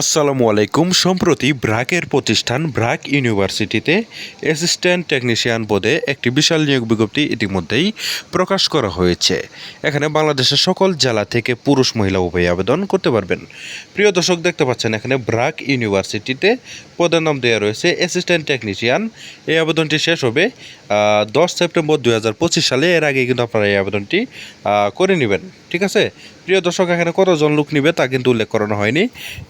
আসসালামু আলাইকুম। সম্প্রতি ব্রাকের প্রতিষ্ঠান ব্রাক ইউনিভার্সিটিতে অ্যাসিস্ট্যান্ট টেকনিশিয়ান পদে একটি বিশাল নিয়োগ বিজ্ঞপ্তি ইতিমধ্যেই প্রকাশ করা হয়েছে। এখানে বাংলাদেশের সকল জেলা থেকে পুরুষ, মহিলা উভয় আবেদন করতে পারবেন। প্রিয় দর্শক, দেখতে পাচ্ছেন এখানে ব্রাক ইউনিভার্সিটিতে পদের নাম দেওয়া রয়েছে অ্যাসিস্ট্যান্ট টেকনিশিয়ান। এই আবেদনটি শেষ হবে দশ সেপ্টেম্বর দু হাজার পঁচিশ সালে। এর আগে কিন্তু আপনারা এই আবেদনটি করে নেবেন। ঠিক আছে? প্রিয় দর্শক, এখানে কতজন লোক নিবে তা কিন্তু উল্লেখ করানো হয়নি।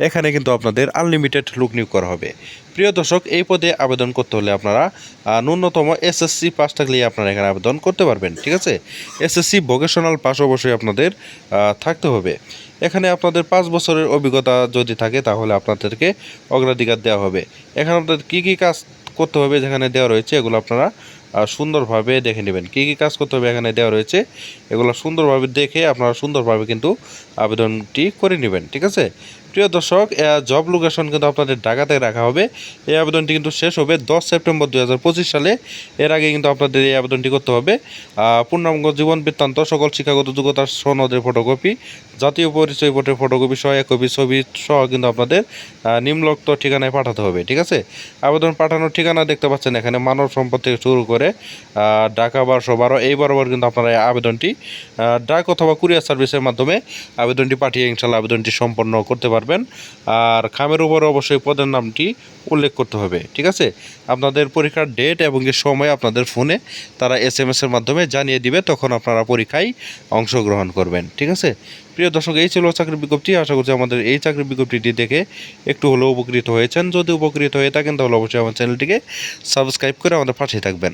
এখানে কিন্তু আপনাদের আনলিমিটেড লোক নিয়োগ করা হবে। প্রিয় দর্শক, এই পদে আবেদন করতে হলে আপনারা ন্যূনতম এসএসসি পাস থাকলেই আপনারা এখানে আবেদন করতে পারবেন, ঠিক আছে? এসএসসি ভোকেশনাল পাস অবশ্যই আপনাদের থাকতে হবে। এখানে আপনাদের পাঁচ বছরের অভিজ্ঞতা যদি থাকে, তাহলে আপনাদেরকে অগ্রাধিকার দেওয়া হবে। এখানে আপনাদের কী কী কাজ করতে হবে যেখানে দেওয়া রয়েছে, এগুলো আপনারা সুন্দরভাবে দেখে নেবেন। কী কী কাজ করতে হবে এখানে দেওয়া রয়েছে, এগুলো সুন্দরভাবে দেখে আপনারা সুন্দরভাবে কিন্তু আবেদনটি করে নেবেন, ঠিক আছে? প্রিয় দর্শক জব লোকেশন কিন্তু আপনাদের ঢাকাতে রাখা হবে। এই আবেদনটি কিন্তু শেষ হবে দশ সেপ্টেম্বর দু হাজার পঁচিশ সালে। এর আগে কিন্তু আপনাদের এই আবেদনটি করতে হবে। পূর্ণাঙ্গ জীবন বৃত্তান্ত, সকল শিক্ষাগত যোগ্যতার সনদের ফটোকপি জাতীয় পরিচয় পত্রের ফটোকপি সহ এক কপি ছবি সহ কিন্তু আপনাদের নিম্নোক্ত ঠিকানায় পাঠাতে হবে, ঠিক আছে? আবেদন পাঠানোর ঠিকানা দেখতে পাচ্ছেন এখানে, মানব সম্পদ থেকে শুরু করে ঢাকা বারোশো বারো, এই বরাবর কিন্তু আপনারা আবেদনটি ডাক অথবা কুরিয়ার সার্ভিসের মাধ্যমে আবেদনটি পাঠিয়ে ইনশাল্লাহ আবেদনটি সম্পন্ন করতে পারবেন। আর খামের উপরে অবশ্যই পদের নামটি উল্লেখ করতে হবে, ঠিক আছে? আপনাদের পরীক্ষার ডেট এবং এর সময় আপনাদের ফোনে তারা এস এম এসের মাধ্যমে জানিয়ে দিবে, তখন আপনারা পরীক্ষায় অংশগ্রহণ করবেন, ঠিক আছে? প্রিয় দর্শক, এই ছিল চাকরির বিজ্ঞপ্তি। আশা করছি আমাদের এই চাকরির বিজ্ঞপ্তিটি দেখে একটু হলেও উপকৃত হয়েছেন। যদি উপকৃত হয়ে থাকেন, তাহলে অবশ্যই আমার চ্যানেলটিকে সাবস্ক্রাইব করে আমাদের পাশে থাকবেন।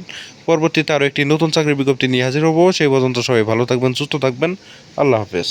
পরবর্তীতে আরও একটি নতুন চাকরির বিজ্ঞপ্তি নিয়ে হাজির হব। সেই পর্যন্ত সবাই ভালো থাকবেন, সুস্থ থাকবেন। আল্লাহ হাফেজ।